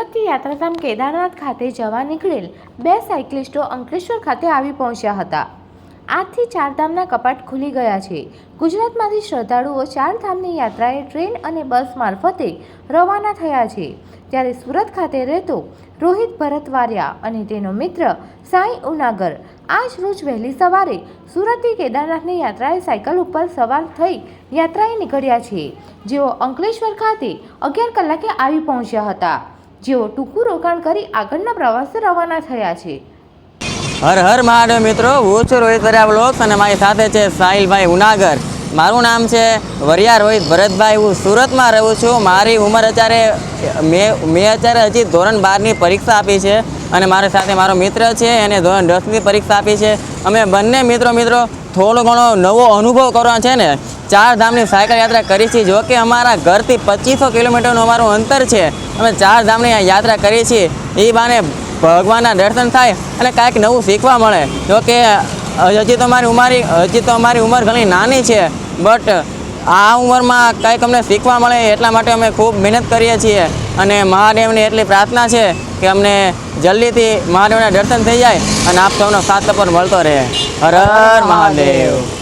સુરતથી યાત્રાધામ કેદારનાથ ખાતે જવા નીકળેલ બે સાયકલિસ્ટો અંકલેશ્વર ખાતે આવી પહોંચ્યા હતા. આજથી ચારધામના કપાટ ખુલી ગયા છે. ગુજરાતમાંથી શ્રદ્ધાળુઓ ચારધામની યાત્રાએ ટ્રેન અને બસ મારફતે રવાના થયા છે. ત્યારે સુરત ખાતે રહેતો રોહિત ભરતવારિયા અને તેનો મિત્ર સાંઈ ઉનાગર આજ રોજ વહેલી સવારે સુરતથી કેદારનાથની યાત્રાએ સાયકલ ઉપર સવાર થઈ યાત્રાએ નીકળ્યા છે. જેઓ અંકલેશ્વર ખાતે અગિયાર કલાકે આવી પહોંચ્યા હતા. જેઓ ટૂંકું રોકાણ કરી આગળના પ્રવાસે રવાના થયા છે. હર હર મહાદેવ મિત્રો, હું છું રોહિત બ્લોગ્સ અને મારી સાથે છે સાહિલભાઈ ઉનાગર. મારું નામ છે વરિયા રોહિત ભરતભાઈ. હું સુરતમાં રહું છું. મારી ઉંમર અત્યારે, મેં મેં અત્યારે હજી ધોરણ બારની પરીક્ષા આપી છે અને મારી સાથે મારો મિત્ર છે. એને ધોરણ દસની પરીક્ષા આપી છે. અમે બંને મિત્રો મિત્રો, થોડો ઘણો નવો અનુભવ કરવાનો છે ને, ચાર ધામની સાયકલ યાત્રા કરી છે. જો કે અમારા ઘરથી પચીસો કિલોમીટરનું અમારું અંતર છે. અમે ચાર ધામની યાત્રા કરી છીએ. એ બાને ભગવાનના દર્શન થાય અને કાંઈક નવું શીખવા મળે. જો કે હજી તો મારી ઉંમરી, હજી તો અમારી ઉંમર ઘણી નાની છે બટ આ ઉંમરમાં કાંઈક અમને શીખવા મળે એટલા માટે અમે ખૂબ મહેનત કરીએ છીએ અને મહાદેવની એટલી પ્રાર્થના છે કે અમને જલ્દીથી મહાદેવના દર્શન થઈ જાય અને આપ સૌનો સાથ સપોર્ટ મળતો રહે. હર હર મહાદેવ.